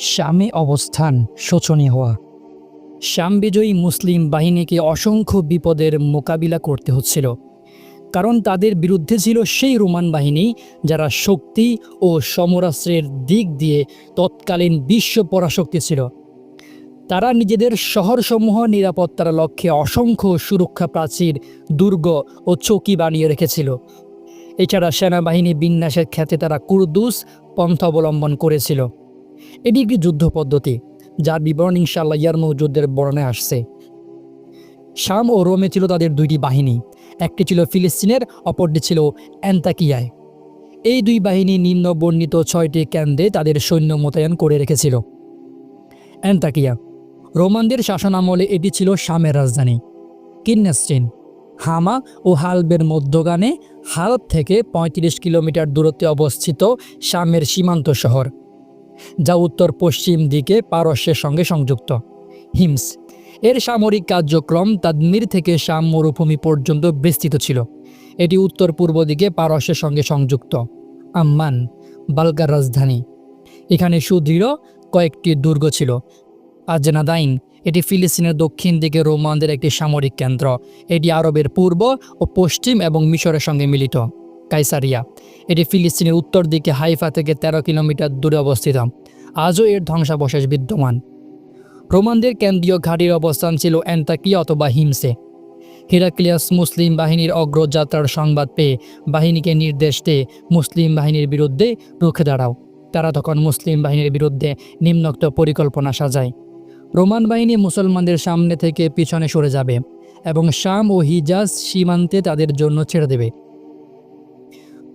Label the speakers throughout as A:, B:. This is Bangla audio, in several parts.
A: শামে অবস্থান শোচনীয় হওয়া। শাম বিজয়ী মুসলিম বাহিনীকে অসংখ্য বিপদের মোকাবিলা করতে হচ্ছিল। কারণ তাদের বিরুদ্ধে ছিল সেই রোমান বাহিনী, যারা শক্তি ও সমরাস্ত্রের দিক দিয়ে তৎকালীন বিশ্ব পরাশক্তি ছিল। তারা নিজেদের শহরসমূহ নিরাপত্তার লক্ষ্যে অসংখ্য সুরক্ষা প্রাচীর, দুর্গ ও চৌকি বানিয়ে রেখেছিল। এছাড়া সেনাবাহিনী বিন্যাসের ক্ষেত্রে তারা কুরদুস পন্থা অবলম্বন করেছিল। এটি একটি যুদ্ধ পদ্ধতি, যার বিবরণ ইনশাল্লাহ ইয়ারমু যুদ্ধের বর্ণে আসছে। শাম ও রোমে ছিল তাদের দুইটি বাহিনী, একটি ছিল ফিলিস্তিনের, অপরটি ছিল অ্যান্তাকিয়ায়। এই দুই বাহিনী নিম্ন বর্ণিত ছয়টি কেন্দ্রে তাদের সৈন্য মোতায়েন করে রেখেছিল। অ্যান্তাকিয়া, রোমানদের শাসনামলে এটি ছিল শামের রাজধানী। কিন্নাস্টিন, হামা ও হালবের মধ্যগানে হালব থেকে ৩৫ কিলোমিটার দূরত্বে অবস্থিত শামের সীমান্ত শহর। যা উত্তর পশ্চিম দিকে পারস্যের সঙ্গে সংযুক্ত। হিমস, এর সামরিক কার্যক্রম তাদমির থেকে শাম মরুভূমি পর্যন্ত বিস্তৃত ছিল। এটি উত্তর পূর্ব দিকে পারস্যের সঙ্গে সংযুক্ত। আম্মান বালকার রাজধানী। এখানে সুদৃঢ় কয়েকটি দুর্গ ছিল। আজনাদাইন, এটি ফিলিস্তিনের দক্ষিণ দিকে রোমানদের একটি সামরিক কেন্দ্র। এটি আরবের পূর্ব ও পশ্চিম এবং মিশরের সঙ্গে মিলিত। কাইসারিয়া। এটি ফিলিস্তিনের উত্তর দিকে হাইফা থেকে ১৩ কিলোমিটার দূরে অবস্থিত। আজও এর ধ্বংসাবশেষ বিদ্যমান। রোমানদের কেন্দ্রীয় ঘাঁটির অবস্থান ছিল অ্যান্তাকিয়া অথবা হিমসে। হিরাক্লিয়াস মুসলিম বাহিনীর অগ্রযাত্রার সংবাদ পেয়ে বাহিনীকে নির্দেশ দিয়ে মুসলিম বাহিনীর বিরুদ্ধে রুখে দাঁড়াও। তারা তখন মুসলিম বাহিনীর বিরুদ্ধে নিম্নোক্ত পরিকল্পনা সাজায়। রোমান বাহিনী মুসলমানদের সামনে থেকে পিছনে সরে যাবে এবং শাম ও হিজাজ সীমান্তে তাদের জন্য ছেড়ে দেবে।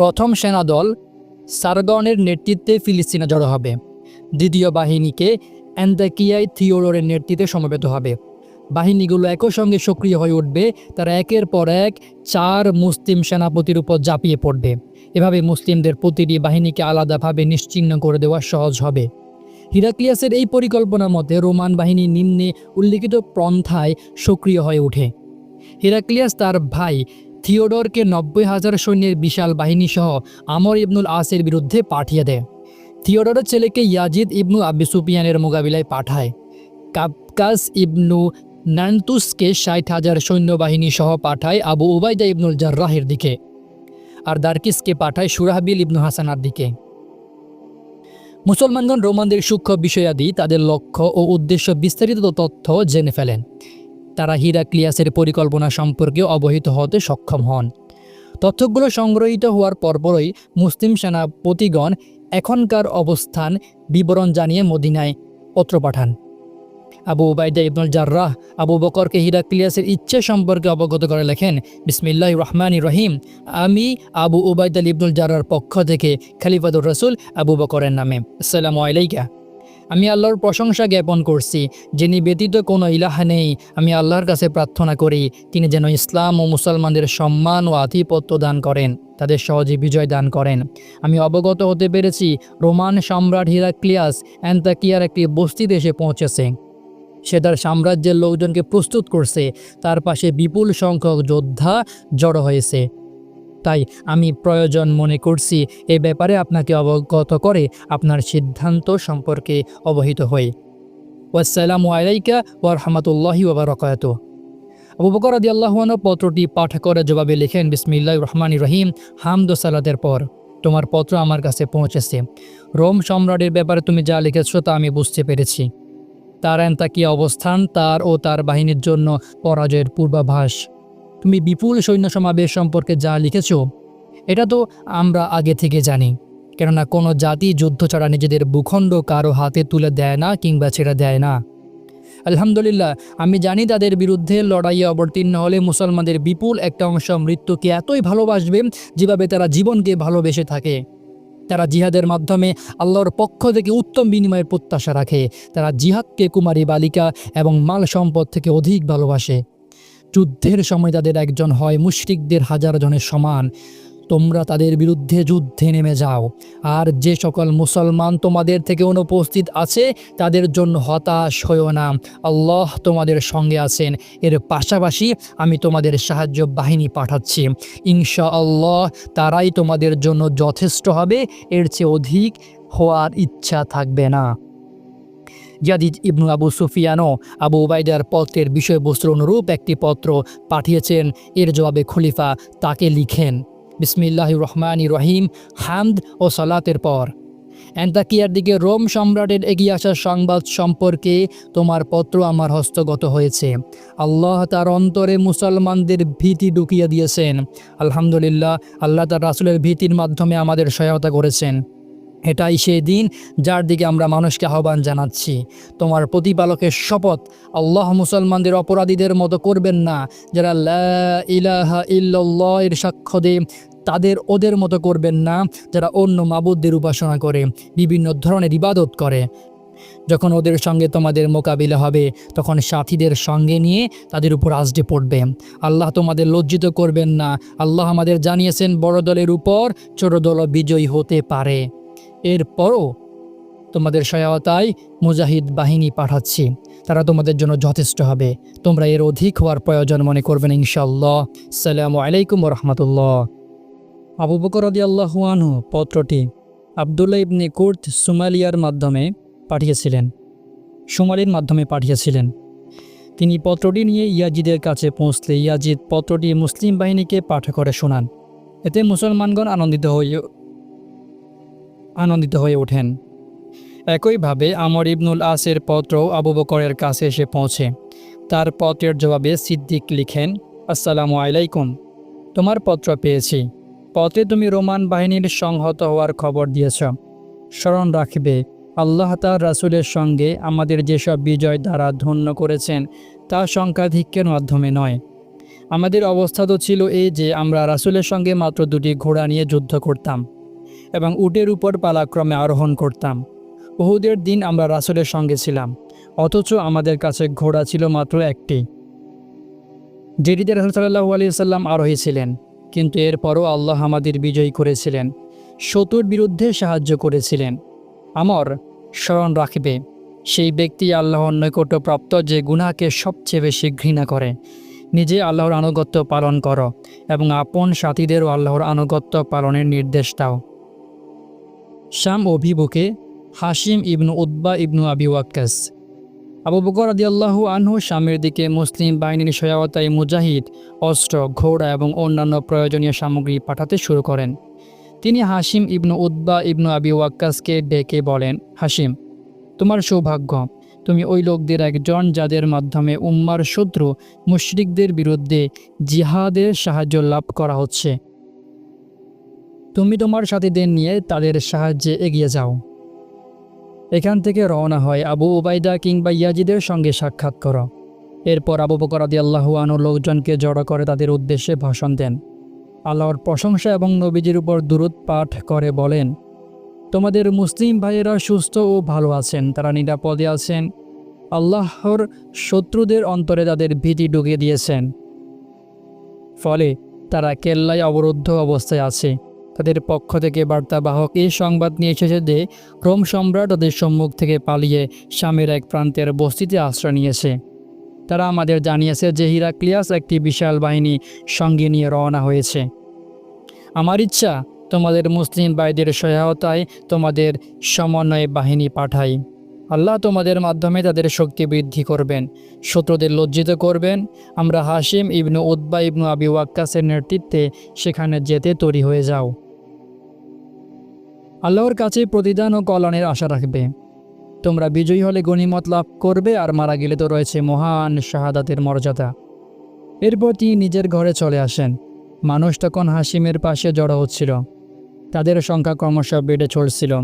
A: প্রথম সেনাদল সারগনের নেতৃত্বে ফিলিস্তিনে জড়ো হবে। দ্বিতীয় বাহিনীকে অ্যান্দাকিয়ায় থিওডোরের নেতৃত্বে সমবেত হবে। বাহিনীগুলো একই সঙ্গে সক্রিয় হয়ে উঠবে, তারা একের পর এক চার মুসলিম সেনাপতির উপর ঝাঁপিয়ে পড়বে। এভাবে মুসলিমদের প্রতিটি বাহিনীকে আলাদাভাবে নিশ্চিহ্ন করে দেওয়া সহজ হবে। হিরাক্লিয়াসের এই পরিকল্পনা মতে রোমান বাহিনী নিম্নে উল্লিখিত পন্থায় সক্রিয় হয়ে ওঠে। হিরাক্লিয়াস তার ভাই থিওডরকে নব্বই হাজার সৈন্যের বিশাল বাহিনী সহ আমর ইবনুল আসের বিরুদ্ধে পাঠিয়ে দেয়। থিওডরের ছেলেকে ইয়াজিদ ইবনু আবি সুপিয়ানের মোকাবিলায় পাঠায়। কাবকাস ইবনু নান্তুসকে ষাট হাজার সৈন্যবাহিনী সহ পাঠায় আবু উবাইদা ইবনুল জার্রাহের দিকে আর দার্কিসকে পাঠায় সুরাহবিল ইবনু হাসানার দিকে। মুসলমানগণ রোমানদের সূক্ষ্ম বিষয়াদি তাদের লক্ষ্য ও উদ্দেশ্য বিস্তারিত তথ্য জেনে ফেলেন। তারা হিরাক্লিয়াসের পরিকল্পনা সম্পর্কে অবহিত হতে সক্ষম হন। তথ্যগুলো সংগ্রহীত হওয়ার পরপরই মুসলিম সেনাপতিগণ এখনকার অবস্থান বিবরণ জানিয়ে মদিনায় পত্র পাঠান। আবু উবাইদা ইবনুল জার্রাহ আবু বকরকে হিরাক্লিয়াসের ইচ্ছে সম্পর্কে অবগত করে লেখেন বিসমিল্লাহ রহমানি রহিম, আমি আবু উবাইদা ইবনুল জার্রার পক্ষ থেকে খালিফাদুর রসুল আবু বকরের নামে। আসসালামু আলাইকা। আমি আল্লাহর প্রশংসা জ্ঞাপন করছি, যিনি ব্যতীত কোনো ইলাহা নেই। আমি আল্লাহর কাছে প্রার্থনা করি, তিনি যেন ইসলাম ও মুসলমানদের সম্মান ও আধিপত্য দান করেন, তাদের সহজে বিজয় দান করেন। আমি অবগত হতে পেরেছি, রোমান সম্রাট হিরাক্লিয়াস অ্যান্তাকিয়ার একটি বস্তিতে এসে পৌঁছেছে। সে তার সাম্রাজ্যের লোকজনকে প্রস্তুত করছে, তার পাশে বিপুল সংখ্যক যোদ্ধা জড়ো হয়েছে। তাই আমি প্রয়োজন মনে করছি। এ ব্যাপারে আপনাকে অবগত করে আপনার সিদ্ধান্ত সম্পর্কে অবহিত হই। ওয়াসালামু আলাইকা ওয়া রাহমাতুল্লাহি ওয়া বারাকাতুহু। আবু বকর রাদিয়াল্লাহু আনহু পত্রটি পাঠ করে জবাবে লেখেন, বিসমিল্লাহির রহমানির রহিম, হামদ ও পর। তোমার পত্র আমার কাছে পৌঁছেছে। রোম সম্রাটের ব্যাপারে তুমি যা লিখেছ তা আমি বুঝতে পেরেছি। তার কি অবস্থান, তার ও তার বাহিনীর জন্য পরাজয়ের পূর্বাভাস। তুমি বিপুল সৈন্য সমাবেশ সম্পর্কে যা লিখেছ, এটা তো আমরা আগে থেকে জানি। কেননা কোনো জাতি যুদ্ধ ছাড়া নিজেদের ভূখণ্ড কারও হাতে তুলে দেয় না কিংবা ছেড়ে দেয় না। আলহামদুলিল্লাহ, আমি জানি তাদের বিরুদ্ধে লড়াইয়ে অবতীর্ণ হলে মুসলমানদের বিপুল একটা অংশ মৃত্যুকে এতই ভালোবাসবে যেভাবে তারা জীবনকে ভালোবেসে থাকে। তারা জিহাদের মাধ্যমে আল্লাহর পক্ষ থেকে উত্তম বিনিময়ের প্রত্যাশা রাখে। তারা জিহাদকে কুমারী বালিকা এবং মাল সম্পদ থেকে অধিক ভালোবাসে। যুদ্ধের সময় তাদের একজন হয়, মুশরিকদের হাজার জনের সমান। তোমরা তাদের বিরুদ্ধে যুদ্ধে নেমে যাও। আর যে সকল মুসলমান তোমাদের থেকে অনুপস্থিত আছে, তাদের জন্য হতাশ হয়েও না। আল্লাহ তোমাদের সঙ্গে আছেন। এর পাশাপাশি আমি তোমাদের সাহায্য বাহিনী পাঠাচ্ছি। ইনশা আল্লাহ তারাই তোমাদের জন্য যথেষ্ট হবে। এর চেয়ে অধিক হওয়ার ইচ্ছা থাকবে না। ইয়াদিদ ইবনু আবু সুফিয়ানো আবু উবাইদার পত্রের বিষয়বস্তুর অনুরূপ একটি পত্র পাঠিয়েছেন। এর জবাবে খলিফা তাকে লিখেন বিসমিল্লাহ রহমান রহিম, হামদ ও সালাতের পর। অ্যান্তাকিয়ার দিকে রোম সম্রাটের এগিয়ে আসার সংবাদ সম্পর্কে তোমার পত্র আমার হস্তগত হয়েছে। আল্লাহ তার অন্তরে মুসলমানদের ভীতি ঢুকিয়ে দিয়েছেন। আলহামদুলিল্লাহ, আল্লাহ তার রাসুলের ভীতির মাধ্যমে আমাদের সহায়তা করেছেন। এটাই সেই দিন যার দিকে আমরা মানুষকে আহ্বান জানাচ্ছি। তোমার প্রতিপালকের শপথ আল্লাহ মুসলমানদের অপরাধীদের মতো করবেন না। যারা ইলাহা ইল্লাল্লাহ এর সাক্ষ্য দেয়, তাদের ওদের মতো করবেন না। যারা অন্য মাবুদদের উপাসনা করে, বিভিন্ন ধরনের ইবাদত করে। যখন ওদের সঙ্গে তোমাদের মোকাবিলা হবে, তখন সাথীদের সঙ্গে নিয়ে তাদের উপর আজডে পড়বে। আল্লাহ তোমাদের লজ্জিত করবেন না। আল্লাহ আমাদের জানিয়েছেন, বড় দলের উপর ছোট দল বিজয়ী হতে পারে। এরপরও তোমাদের সহায়তায় মুজাহিদ বাহিনী পাঠাচ্ছি। তারা তোমাদের জন্য যথেষ্ট হবে। তোমরা এর অধিক হওয়ার প্রয়োজন মনে করবেন ইনশাল্লাহ সালামু আলাইকুম রহমতুল্লাহ। আবু বকর আনহু পত্রটি আবদুল্লাহ ইবনে কুর্ত সুমালিয়ার মাধ্যমে পাঠিয়েছিলেন। সুমালির মাধ্যমে পাঠিয়েছিলেন। তিনি পত্রটি নিয়ে ইয়াজিদের কাছে পৌঁছলে ইয়াজিদ পত্রটি মুসলিম বাহিনীকে পাঠ করে শোনান। এতে মুসলমানগণ আনন্দিত হয়ে আনন্দিত হয়ে ওঠেন। একইভাবে আমর ইবনুল আসের পত্রও আবু বকরের কাছে এসে পৌঁছে। তার পত্রের জবাবে সিদ্দিক লিখেন, আসসালামু আলাইকুম, তোমার পত্র পেয়েছি। পথে তুমি রোমান বাহিনীর সংহত হওয়ার খবর দিয়েছ। স্মরণ রাখবে, আল্লাহ তার রাসুলের সঙ্গে আমাদের যেসব বিজয় দ্বারা ধন্য করেছেন, তা সংখ্যাধিক্যের মাধ্যমে নয়। আমাদের অবস্থা তো ছিল এই যে আমরা রাসুলের সঙ্গে মাত্র দুটি ঘোড়া নিয়ে যুদ্ধ করতাম। এবং উটের উপর পালাক্রমে আরোহণ করতাম। বহুদের দিন আমরা রাসুলের সঙ্গে ছিলাম, অথচ আমাদের কাছে ঘোড়া ছিল মাত্র একটি। যেটিতে রাসুল সাল্লাহু আলি সাল্লাম আরোহী ছিলেন, কিন্তু এরপরও আল্লাহ আমাদের বিজয়ী করেছিলেন, শত্রুর বিরুদ্ধে সাহায্য করেছিলেন। আমর স্মরণ রাখবে, সেই ব্যক্তি আল্লাহর নৈকট্যপ্রাপ্ত যে গুনাহকে সবচেয়ে বেশি ঘৃণা করে, নিজে আল্লাহর আনুগত্য পালন করো এবং আপন সাথীদেরও আল্লাহর আনুগত্য পালনের নির্দেশ দাও। শাম অভিবুকে হাসিম ইবনু উদ্বা ইবনু আবি ওয়াক্কাস। আবু বকর আদিয়াল্লাহু আনহু শামের দিকে মুসলিম বাহিনীর সহায়তায় মুজাহিদ, অস্ত্র, ঘোড়া এবং অন্যান্য প্রয়োজনীয় সামগ্রী পাঠাতে শুরু করেন। তিনি হাসিম ইবনু উদ্বা ইবনু আবি ওয়াক্কাসকে ডেকে বলেন হাসিম তোমার সৌভাগ্য, তুমি ওই লোকদের একজন যাদের মাধ্যমে উম্মার শত্রু মুশরিকদের বিরুদ্ধে জিহাদের সাহায্য লাভ করা হচ্ছে। তুমি তোমার সাথীদের নিয়ে তাদের সাহায্যে এগিয়ে যাও। এখান থেকে রওনা হয় আবু উবাইদা কিংবা ইয়াজিদের সঙ্গে সাক্ষাৎ করো। এরপর আবু বকর আদি আল্লাহু আনু লোকজনকে জড়ো করে তাদের উদ্দেশ্যে ভাষণ দেন। আল্লাহর প্রশংসা এবং নবীজির উপর দূরত পাঠ করে বলেন, তোমাদের মুসলিম ভাইয়েরা সুস্থ ও ভালো আছেন, তারা নিরাপদে আছেন। আল্লাহর শত্রুদের অন্তরে তাদের ভীতি ঢুকিয়ে দিয়েছেন। ফলে তারা কেল্লায় অবরুদ্ধ অবস্থায় আছে। তাদের পক্ষ থেকে বার্তাবাহক এই সংবাদ নিয়ে এসেছে যে রোম সম্রাট তাদের সম্মুখ থেকে পালিয়ে স্বামীর এক প্রান্তের বস্তিতে আশ্রয় নিয়েছে। তারা আমাদের জানিয়েছে যে হিরাক্লিয়াস একটি বিশাল বাহিনী সঙ্গে নিয়ে রওনা হয়েছে। আমার ইচ্ছা, তোমাদের মুসলিম ভাইদের সহায়তায় তোমাদের সমন্বয়ে বাহিনী পাঠাই। আল্লাহ তোমাদের মাধ্যমে তাদের শক্তি বৃদ্ধি করবেন। শত্রুদের লজ্জিত করবেন। আমরা হাসিম ইবনু উদ্বা ইবনু আবি ওয়াক্কাসের নেতৃত্বে সেখানে যেতে তৈরি হয়ে যাও। আল্লাহর কাছে প্রতিদান ও কল্যাণের আশা রাখবে। তোমরা বিজয়ী হলে গণিমত লাভ করবে আর মারা গেলে তো রয়েছে মহান শাহাদাতের মর্যাদা। এরপর তিনি নিজের ঘরে চলে আসেন। মানুষ তখন হাসিমের পাশে জড়ো হচ্ছিল। তাদের সংখ্যা ক্রমশ বেড়ে চলছিল।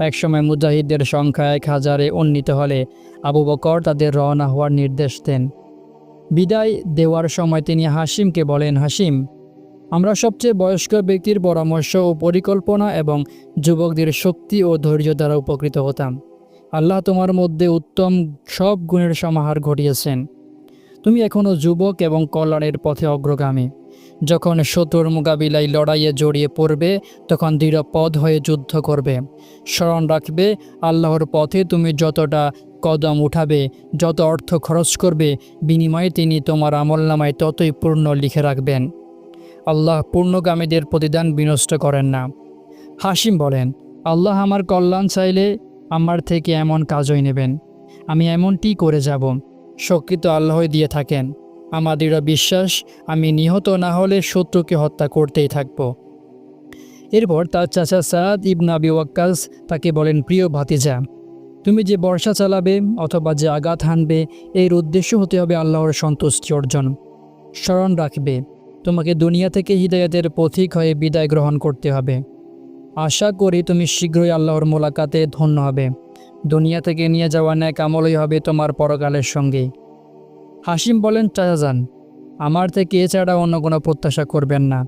A: একসময় মুজাহিদদের সংখ্যা এক হাজারে উন্নীত হলে আবু বকর তাদের রওনা হওয়ার নির্দেশ দেন। বিদায় দেওয়ার সময় তিনি হাসিমকে বলেন, হাসিম আমরা সবচেয়ে বয়স্ক ব্যক্তির পরামর্শ ও পরিকল্পনা এবং যুবকদের শক্তি ও ধৈর্য দ্বারা উপকৃত হতাম। আল্লাহ তোমার মধ্যে উত্তম সব গুণের সমাহার ঘটিয়েছেন। তুমি এখনও যুবক এবং কল্যাণের পথে অগ্রগামী। যখন শত্রুর মোকাবিলায় লড়াইয়ে জড়িয়ে পড়বে, তখন দৃঢ়পদ হয়ে যুদ্ধ করবে। স্মরণ রাখবে, আল্লাহর পথে তুমি যতটা কদম উঠাবে, যত অর্থ খরচ করবে, বিনিময়ে তিনি তোমার আমলনামায় ততই পূর্ণ লিখে রাখবেন। আল্লাহ পূর্ণগামীদের প্রতিদান বিনষ্ট করেন না। হাসিম বলেন, আল্লাহ আমার কল্যাণ চাইলে আমার থেকে এমন কাজই নেবেন। আমি এমনটি করে যাব, শক্তি তো আল্লাহই দিয়ে থাকেন। দৃঢ় বিশ্বাস, আমি নিহত না হলে শত্রুকে হত্যা করতেই থাকব। এরপর তার চাচা সাদ ইবনাবি ওয়াক্কাস তাকে বলেন, প্রিয় ভাতিজা, তুমি যে বর্ষা চালাবে অথবা যে আঘাত হানবে, এর উদ্দেশ্য হতে হবে আল্লাহর সন্তুষ্টি অর্জন। স্মরণ রাখবে। তোমাকে দুনিয়া থেকে হৃদয়তের পথিক হয়ে বিদায় গ্রহণ করতে হবে। আশা করি তুমি শীঘ্রই আল্লাহর মোলাকাতে ধন্য হবে। দুনিয়া থেকে নিয়ে যাওয়া ন্যাক আমলই হবে তোমার পরকালের সঙ্গে। হাসিম বলেন, চাচাজান, আমার থেকে এছাড়া অন্য কোনো প্রত্যাশা করবেন না।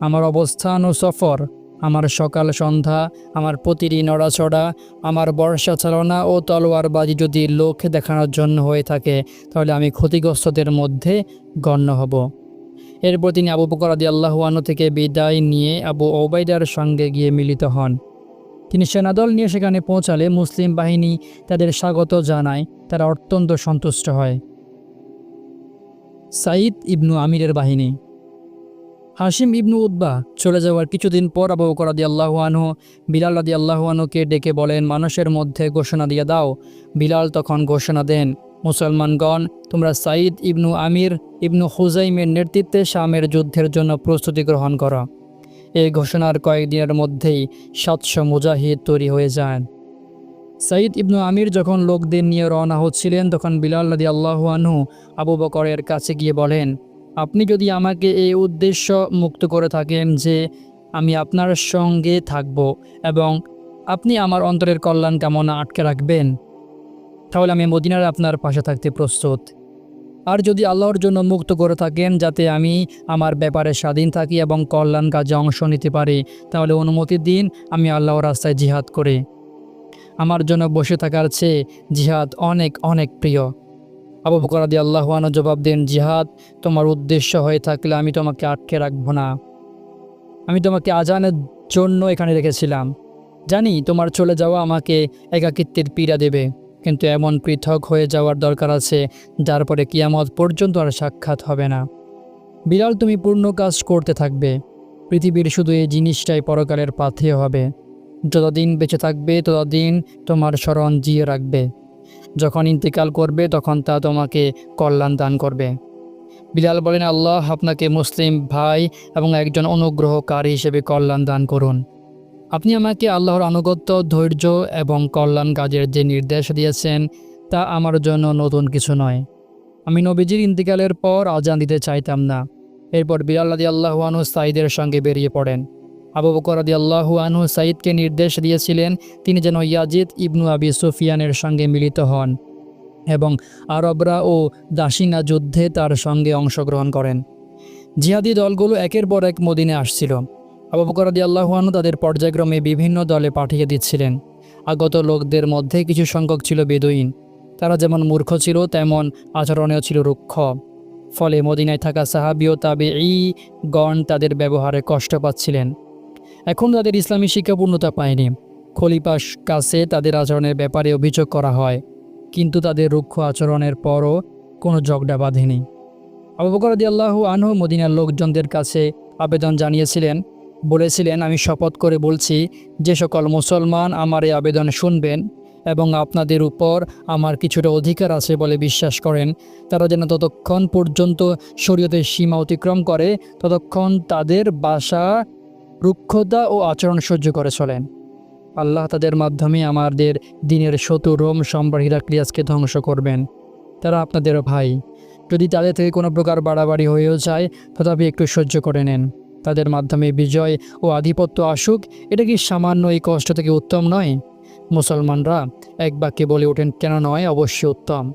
A: আমার অবস্থান ও সফর, আমার সকাল সন্ধ্যা, আমার প্রতিটি নড়াচড়া, আমার বর্ষা চালনা ও তলোয়ারবাজি যদি লোক দেখানোর জন্য হয়ে থাকে, তাহলে আমি ক্ষতিগ্রস্তদের মধ্যে গণ্য হব। এরপর তিনি আবু বকর আদি আল্লাহুয়ানো থেকে বিদায় নিয়ে আবু ওবাইদার সঙ্গে গিয়ে মিলিত হন। তিনি সেনাদল নিয়ে সেখানে পৌঁছালে মুসলিম বাহিনী তাদের স্বাগত জানায়, তারা অত্যন্ত সন্তুষ্ট হয়। সাইদ ইবনু আমিরের বাহিনী। হাসিম ইবনু উদ্বা চলে যাওয়ার কিছুদিন পর আবু বকর আদি আল্লাহুয়ানহু বিলাল আদি আল্লাহুয়ানুকে ডেকে বলেন, মানুষের মধ্যে ঘোষণা দিয়ে দাও। বিলাল তখন ঘোষণা দেন মুসলমানগণ, তোমরা সাঈদ ইবনু আমির, ইবনু হুজাইমের নেতৃত্বে শামের যুদ্ধের জন্য প্রস্তুতি গ্রহণ করো। এই ঘোষণার কয়েকদিনের মধ্যেই সাতশো মুজাহিদ তৈরি হয়ে যান সাইদ ইবনু আমির যখন লোকদের নিয়ে রওনা হচ্ছিলেন, তখন বিলাল নদী আল্লাহু আনহু আবু বকরের কাছে গিয়ে বলেন, আপনি যদি আমাকে এই উদ্দেশ্য মুক্ত করে থাকেন যে আমি আপনার সঙ্গে থাকব এবং আপনি আমার অন্তরের কল্যাণ কামনা আটকে রাখবেন তাহলে আমি মদিনার আপনার পাশে থাকতে প্রস্তুত। আর যদি আল্লাহর জন্য মুক্ত করে থাকেন, যাতে আমি আমার ব্যাপারে স্বাধীন থাকি এবং কল্যাণ কাজে অংশ নিতে পারি, তাহলে অনুমতি দিন, আমি আল্লাহর রাস্তায় জিহাদ করি। আমার জন্য বসে থাকার চেয়ে জিহাদ অনেক অনেক প্রিয়। আবু বকরাদি আল্লাহানো জবাব দেন, জিহাদ তোমার উদ্দেশ্য হয়ে থাকলে আমি তোমাকে আটকে রাখব না। আমি তোমাকে আজানের জন্য এখানে রেখেছিলাম। জানি, তোমার চলে যাওয়া আমাকে একাকিত্বের পীড়া দেবে। কিন্তু এমন পৃথক হয়ে যাওয়ার দরকার আছে, যার পরে কিয়ামত পর্যন্ত আর সাক্ষাৎ হবে না। বিড়াল তুমি পূর্ণ কাজ করতে থাকবে। পৃথিবীর শুধু এই জিনিসটাই পরকালের পাথেয় হবে। যতদিন বেঁচে থাকবে, ততদিন তোমার স্মরণ জিয়ে রাখবে। যখন ইন্তেকাল করবে, তখন তা তোমাকে কল্যাণ দান করবে। বিলাল বলেন, আল্লাহ আপনাকে মুসলিম ভাই এবং একজন অনুগ্রহকারী হিসেবে কল্যাণ দান করুন। আপনি আমাকে আল্লাহর আনুগত্য, ধৈর্য এবং কল্যাণ কাজের যে নির্দেশ দিয়েছেন, তা আমার জন্য নতুন কিছু নয়। আমি নবীজির ইন্তিকালের পর আজান দিতে চাইতাম না। এরপর বিলাল আদি আল্লাহুয়ানু সাইদের সঙ্গে বেরিয়ে পড়েন। আবু বকর আদি আল্লাহু আনহু সাইদকে নির্দেশ দিয়েছিলেন, তিনি যেন ইয়াজিদ ইবনু আবি সুফিয়ানের সঙ্গে মিলিত হন এবং আরবরা ও দাসিনা যুদ্ধে তার সঙ্গে অংশগ্রহণ করেন। জিহাদি দলগুলো একের পর এক মদিনে আসছিল। আবু বকর আদি আল্লাহুয়ানু তাদের পর্যায়ক্রমে বিভিন্ন দলে পাঠিয়ে দিচ্ছিলেন। আগত লোকদের মধ্যে কিছু সংখ্যক ছিল বেদুইন। তারা যেমন মূর্খ ছিল, তেমন আচরণেও ছিল রুক্ষ। ফলে মদিনায় থাকা সাহাবিও তাবে এই গণ তাদের ব্যবহারে কষ্ট পাচ্ছিলেন। এখন তাদের ইসলামী শিক্ষা পূর্ণতা পায়নি। খলিপাস কাছে তাদের আচরণের ব্যাপারে অভিযোগ করা হয়, কিন্তু তাদের রুক্ষ আচরণের পরও কোনো ঝগড়া বাঁধেনি। আবু বকর রাদি আল্লাহ আনহু মদিনার লোকজনদের কাছে আবেদন জানিয়েছিলেন বলেছিলেন, আমি শপথ করে বলছি, যে সকল মুসলমান আমার এই আবেদন শুনবেন এবং আপনাদের উপর আমার কিছুটা অধিকার আছে বলে বিশ্বাস করেন। তারা যেন ততক্ষণ পর্যন্ত শরীয়তের সীমা অতিক্রম করে, ততক্ষণ তাদের বাসা রুক্ষতা ও আচরণ সহ্য করে চলেন। আল্লাহ তাদের মাধ্যমে আমাদের দিনের শত্রু রোম সম্রাট হিরাক্লিয়াসকে ধ্বংস করবেন। তারা আপনাদের ভাই। যদি তাদের থেকে কোনো প্রকার বাড়াবাড়ি হয়েও যায়, তথাপি একটু সহ্য করে নেন। তাদের মাধ্যমে বিজয় ও আধিপত্য আসুক, এটা কি সামান্য এই কষ্ট থেকে উত্তম নয়? মুসলমানরা এক বাক্যে বলে ওঠেন, কেন নয়? অবশ্যই উত্তম।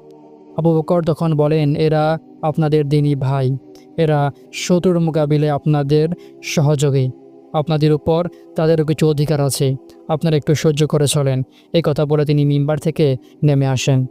A: আবু বকর তখন বলেন, এরা আপনাদের দিনই ভাই। এরা শত্রুর মোকাবিলায় আপনাদের সহযোগী। আপনাদের উপর তাদেরও কিছু অধিকার আছে। আপনারা একটু সহ্য করে চলেন। এই কথা বলে তিনি মিম্বার থেকে নেমে আসেন।